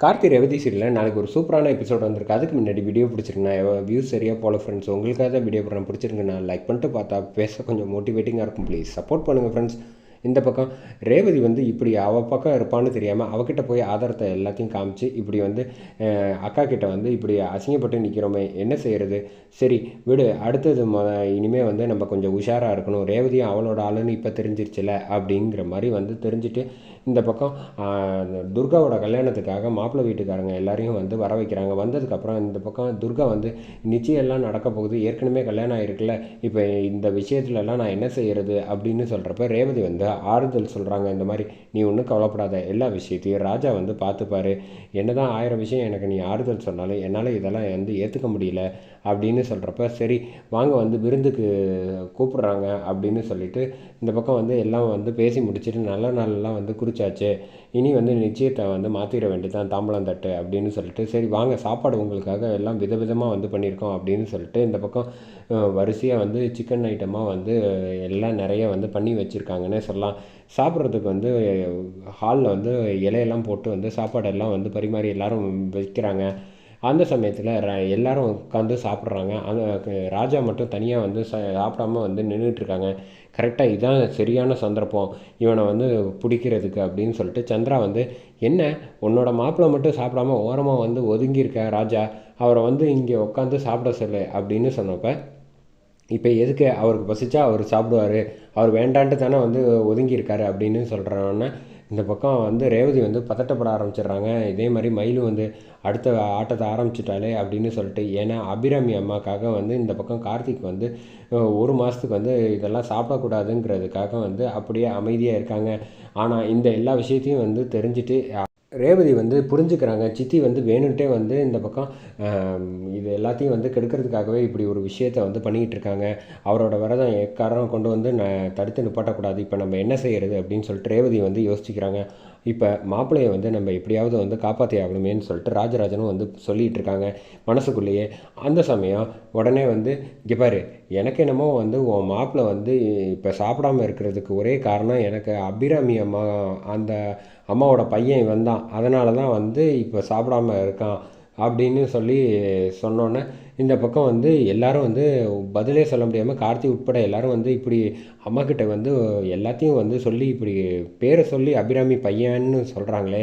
கார்த்தி ரவதி சீரியலில் நாளைக்கு ஒரு சூப்பரான எபிசோட் வந்திருக்கு. அதுக்கு முன்னாடி வீடியோ பிடிச்சிருக்குண்ணா வியூஸ் சரியாக போல ஃப்ரெண்ட்ஸ் உங்களுக்காக தான் வீடியோ போடுறேன் பிடிச்சிருக்குண்ணா லைக் பண்ணிட்டு பார்த்தா பேச கொஞ்சம் மோட்டிவேட்டிங்காக இருக்கும் ப்ளீஸ் சப்போர்ட் பண்ணுங்கள் ஃப்ரெண்ட்ஸ் இந்த பக்கம் ரேவதி வந்து இப்படி அவள் பக்கம் இருப்பான்னு தெரியாமல் அவகிட்ட போய் ஆதாரத்தை எல்லாத்தையும் காமிச்சு இப்படி வந்து அக்கா கிட்ட வந்து இப்படி அசிங்கப்பட்டு நிற்கிறோமே என்ன செய்கிறது சரி விடு அடுத்தது ம இனிமேல் வந்து நம்ம கொஞ்சம் உஷாராக இருக்கணும். ரேவதியும் அவளோட ஆளுன்னு இப்போ தெரிஞ்சிருச்சுல அப்படிங்கிற மாதிரி வந்து தெரிஞ்சுட்டு இந்த பக்கம் துர்காவோட கல்யாணத்துக்காக மாப்பிள்ளை வீட்டுக்காரங்க எல்லாரையும் வந்து வர வைக்கிறாங்க. வந்ததுக்கப்புறம் இந்த பக்கம் துர்கா வந்து நிச்சயம் எல்லாம் நடக்க போகுது. ஏற்கனவே கல்யாணம் ஆயிருக்குல்ல இப்போ இந்த விஷயத்துலலாம் நான் என்ன செய்கிறது அப்படின்னு சொல்கிறப்ப ரேவதி வந்து ஆறுதல் சொல்கிறாங்க இந்த மாதிரி நீ ஒன்றும் கவலைப்படாத. எல்லா விஷயத்தையும் ராஜா வந்து பார்த்துப்பாரு. என்னதான் ஆயிரம் விஷயம் எனக்கு நீ ஆறுதல் சொன்னாலும் என்னால் இதெல்லாம் வந்து ஏற்றுக்க முடியல அப்படின்னு சொல்கிறப்ப சரி வாங்க வந்து விருந்துக்கு கூப்பிட்றாங்க அப்படின்னு சொல்லிட்டு இந்த பக்கம் வந்து எல்லாம் வந்து பேசி முடிச்சுட்டு நல்ல நாளெல்லாம் வந்து குறிச்சாச்சு. இனி வந்து நிச்சயத்தை வந்து மாற்றிட வேண்டியதான் தாம்பளம் தட்டு அப்படின்னு சொல்லிட்டு சரி வாங்க சாப்பாடு உங்களுக்காக எல்லாம் விதவிதமாக வந்து பண்ணியிருக்கோம் அப்படின்னு சொல்லிட்டு இந்த பக்கம் வரிசையாக வந்து சிக்கன் ஐட்டமாக வந்து எல்லாம் நிறைய வந்து பண்ணி வச்சுருக்காங்கன்னு சொல்லலாம். சாப்பிட்றதுக்கு வந்து ஹாலில் வந்து இலையெல்லாம் போட்டு வந்து சாப்பாடெல்லாம் வந்து பரிமாறி எல்லாரும் வைக்கிறாங்க. அந்த சமயத்தில் ர எல்லாரும் உட்காந்து சாப்பிட்றாங்க. அந்த ராஜா மட்டும் தனியாக வந்து ச சாப்பிடாம வந்து நின்றுட்டு இருக்காங்க கரெக்டாக இதான் சரியான சந்தர்ப்பம். இவனை வந்து பிடிக்கிறதுக்கு அப்படின்னு சொல்லிட்டு சந்திரா வந்து என்ன? உன்னோட மாப்பிள்ளை மட்டும் சாப்பிடாம ஓரமாக வந்து ஒதுங்கியிருக்க ராஜா? அவரை வந்து இங்கே உட்காந்து சாப்பிட சொல்லு அப்படின்னு சொன்னப்போ இப்போ எதுக்கு அவருக்கு பசிச்சா அவர் சாப்பிடுவார்? அவர் வேண்டான்ட்டு தானே வந்து ஒதுங்கியிருக்காரு அப்படின்னு சொல்கிறோன்னே இந்த பக்கம் வந்து ரேவதி வந்து பதட்டப்பட ஆரம்பிச்சிடுறாங்க. இதே மாதிரி மயிலும் வந்து அடுத்த ஆட்டத்தை ஆரம்பிச்சிட்டாலே அப்படின்னு சொல்லிட்டு ஏன்னா அபிராமி அம்மாக்காக வந்து இந்த பக்கம் கார்த்திக் வந்து ஒரு மாதத்துக்கு வந்து இதெல்லாம் சாப்பிடக்கூடாதுங்கிறதுக்காக வந்து அப்படியே அமைதியாக இருக்காங்க. ஆனால் இந்த எல்லா விஷயத்தையும் வந்து தெரிஞ்சுட்டு ரேவதி வந்து புரிஞ்சுக்கிறாங்க. சித்தி வந்து வேணுன்ட்டே வந்து இந்த பக்கம் இது எல்லாத்தையும் வந்து கெடுக்கிறதுக்காகவே இப்படி ஒரு விஷயத்தை வந்து பண்ணிக்கிட்டு இருக்காங்க அவரோட விரதம் எக்காரம் கொண்டு வந்து நான் தடுத்து நிப்பாட்டக்கூடாது. இப்போ நம்ம என்ன செய்கிறது அப்படின்னு சொல்லிட்டு ரேவதி வந்து யோசிச்சுக்கிறாங்க. இப்போ மாப்பிள்ளையை வந்து நம்ம எப்படியாவது வந்து காப்பாற்றி ஆகணுமேன்னு சொல்லிட்டு ராஜராஜனும் வந்து சொல்லிகிட்டு இருக்காங்க மனசுக்குள்ளேயே. அந்த சமயம் உடனே வந்து இங்கே பாரு எனக்கு என்னமோ வந்து உன் மாப்பிள்ளை வந்து இப்போ சாப்பிடாம இருக்கிறதுக்கு ஒரே காரணம் எனக்கு அபிராமி அம்மா அந்த அம்மாவோட பையன் இவன் தான் அதனால தான் வந்து இப்போ சாப்பிடாம இருக்கான். அப்படின்னு சொல்லி சொன்னோன்னே இந்த பக்கம் வந்து எல்லாரும் வந்து பதிலே சொல்ல முடியாமல் கார்த்தி உட்பட எல்லாரும் வந்து இப்படி அம்மாக்கிட்ட வந்து எல்லாத்தையும் வந்து சொல்லி இப்படி பேரை சொல்லி அபிராமி பையன்னு சொல்கிறாங்களே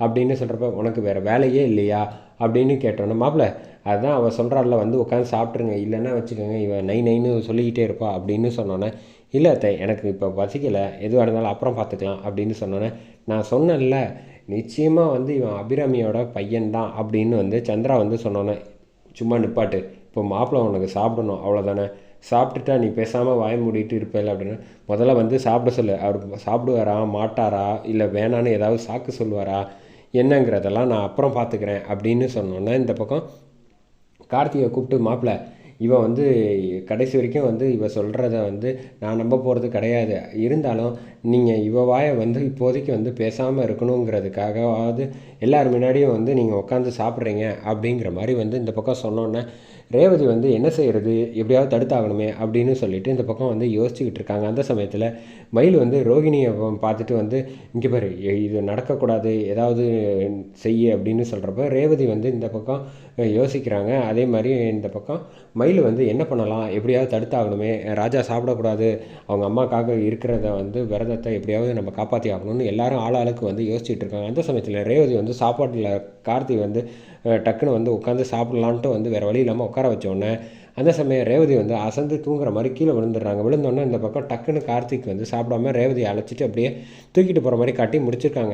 அப்படின்னு சொல்கிறப்ப உனக்கு வேறு வேலையே இல்லையா அப்படின்னு கேட்டோன்னே மாப்பிள்ள அதுதான் அவள் சொல்கிறாள்ல வந்து உட்காந்து சாப்பிட்ருங்க இல்லைன்னா வச்சுக்கோங்க இவன் நை நைன்னு சொல்லிக்கிட்டே இருப்பா அப்படின்னு சொன்னோன்னே இல்லை அத்தை எனக்கு இப்போ பசிக்கலை எதுவாக இருந்தாலும் அப்புறம் பார்த்துக்கலாம் அப்படின்னு சொன்னோன்னே நான் சொன்னேன்ல நிச்சயமாக வந்து இவன் அபிராமியோட பையன்தான் அப்படின்னு வந்து சந்திரா வந்து சொன்னோன்னே சும்மா நிப்பாட்டு. இப்போ மாப்பிள்ளை உனக்கு சாப்பிடணும் அவ்வளோதானே சாப்பிட்டுட்டா நீ பேசாமல் வாய மூடிட்டு இருப்பேல அப்படின்னு. முதல்ல வந்து சாப்பிட சொல்லு. அவர் சாப்பிடுவாரா மாட்டாரா இல்லை வேணான்னு ஏதாவது சாக்கு சொல்லுவாரா என்னங்கிறதெல்லாம் நான் அப்புறம் பார்த்துக்கிறேன் அப்படின்னு சொன்னோன்னே இந்த பக்கம் கார்த்திகை கூப்பிட்டு மாப்பிள்ளை இவன் வந்து கடைசி வரைக்கும் வந்து இவ சொல்கிறத வந்து நான் நம்ப போகிறது கிடையாது. இருந்தாலும் நீங்கள் இவ வாயை வந்து இப்போதைக்கு வந்து பேசாமல் இருக்கணுங்கிறதுக்காகவாவது எல்லார் முன்னாடியும் வந்து நீங்கள் உட்காந்து சாப்பிட்றீங்க அப்படிங்கிற மாதிரி வந்து இந்த பக்கம் சொன்னோன்னே ரேவதி வந்து என்ன செய்கிறது எப்படியாவது தடுத்தாகணுமே அப்படின்னு சொல்லிட்டு இந்த பக்கம் வந்து யோசிச்சுக்கிட்டு இருக்காங்க. அந்த சமயத்தில் மயில் வந்து ரோகிணியை பார்த்துட்டு வந்து இங்கே பாரு எ- இது நடக்கக்கூடாது ஏதாவது செய்ய அப்படின்னு சொல்கிறப்ப ரேவதி வந்து இந்த பக்கம் யோசிக்கிறாங்க. அதே மாதிரி இந்த பக்கம் மயில் வந்து என்ன பண்ணலாம்? எப்படியாவது தடுத்தாகணுமே. ராஜா சாப்பிடக்கூடாது. அவங்க அம்மாக்காக இருக்கிறத வந்து விரதத்தை எப்படியாவது நம்ம காப்பாற்றி ஆகணும்னு எல்லாரும் ஆளாளுக்கு வந்து யோசிச்சுட்டு இருக்காங்க. அந்த சமயத்தில் ரேவதி வந்து சாப்பாட்டில் கார்த்தி வந்து டக்குன்னு வந்து உட்காந்து சாப்பிட்லான்ட்டு வந்து வேறு வழி இல்லாமல் உட்கார வச்சோடனே அந்த சமயம் ரேவதி வந்து அசந்து தூங்குற மாதிரி கீழே விழுந்துடுறாங்க. விழுந்தோடனே இந்த பக்கம் டக்குன்னு கார்த்திக் வந்து சாப்பிடாம ரேவதியை அழைச்சிட்டு அப்படியே தூக்கிட்டு போகிற மாதிரி காட்டி முடிச்சிருக்காங்க.